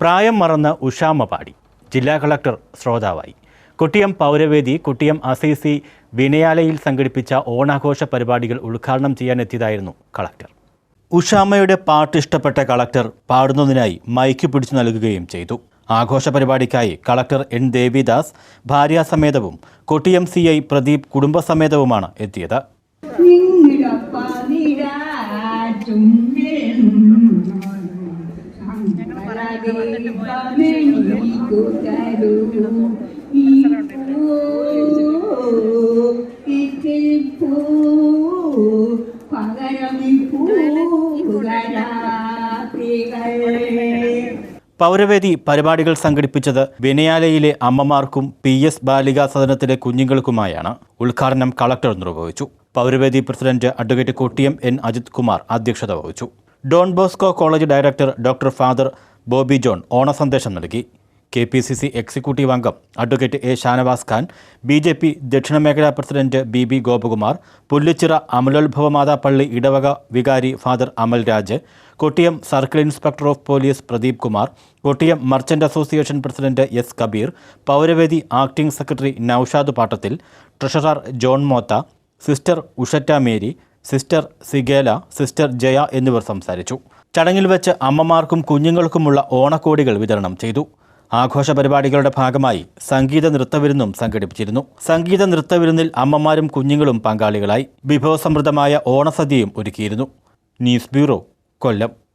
പ്രായം മറന്ന് ഉഷാമ പാടി. ജില്ലാ കളക്ടർ ശ്രോതാവായി. കുട്ടിയം പൗരവേദി കുട്ടിയം അസൈസി വിനയാലയിൽ സംഘടിപ്പിച്ച ഓണാഘോഷ പരിപാടികൾ ഉദ്ഘാടനം ചെയ്യാനെത്തിയതായിരുന്നു കളക്ടർ. ഉഷാമയുടെ പാട്ട് ഇഷ്ടപ്പെട്ട കളക്ടർ പാടുന്നതിനായി മൈക്ക് പിടിച്ചു നൽകുകയും ചെയ്തു. ആഘോഷ പരിപാടിക്കായി കളക്ടർ എൻ ദേവിദാസ് ഭാര്യാസമേതവും കൊട്ടിയം സി ഐ പ്രദീപ് കുടുംബസമേതവുമാണ് എത്തിയത്. പൗരവേദി പരിപാടികൾ സംഘടിപ്പിച്ചത് വിനയാലയിലെ അമ്മമാർക്കും പി എസ് ബാലികാ സദനത്തിലെ കുഞ്ഞുങ്ങൾക്കുമായാണ്. ഉദ്ഘാടനം കളക്ടർ നിർവഹിച്ചു. Pauravedi president advocate Kottiyam N. Ajith Kumar അധ്യക്ഷത വഹിച്ചു. Don Bosco college director doctor father Bobby John ഓണസന്ദേശം നൽകി. K P C C executive അംഗം advocate A Shanavas Khan B J P ദക്ഷിണമേഖലാ president B B Gopakumar Pulluchira അമലോത്ഭവ പള്ളി ഇടവക വികാരി father Amal Raj Kottiyam circle inspector of police Pradeep Kumar Kottiyam merchant association president S Kabeer Pauravedi acting secretary Noushad Pattathil treasurer John മോത്ത sister ഉഷറ്റ Mary sister സിഗേല sister Jaya എന്നിവർ സംസാരിച്ചു. ചടങ്ങിൽ വെച്ച് അമ്മമാർക്കും കുഞ്ഞുങ്ങൾക്കുമുള്ള ഓണക്കോടികൾ വിതരണം ചെയ്തു. ആഘോഷ പരിപാടികളുടെ ഭാഗമായി സംഗീത നൃത്തവിരുന്നും സംഘടിപ്പിച്ചിരുന്നു. സംഗീത നൃത്തവിരുന്നിൽ അമ്മമാരും കുഞ്ഞുങ്ങളും പങ്കാളികളായി. വിഭവസമൃദ്ധമായ ഓണസദ്യയും ഒരുക്കിയിരുന്നു. News bureau Kollam.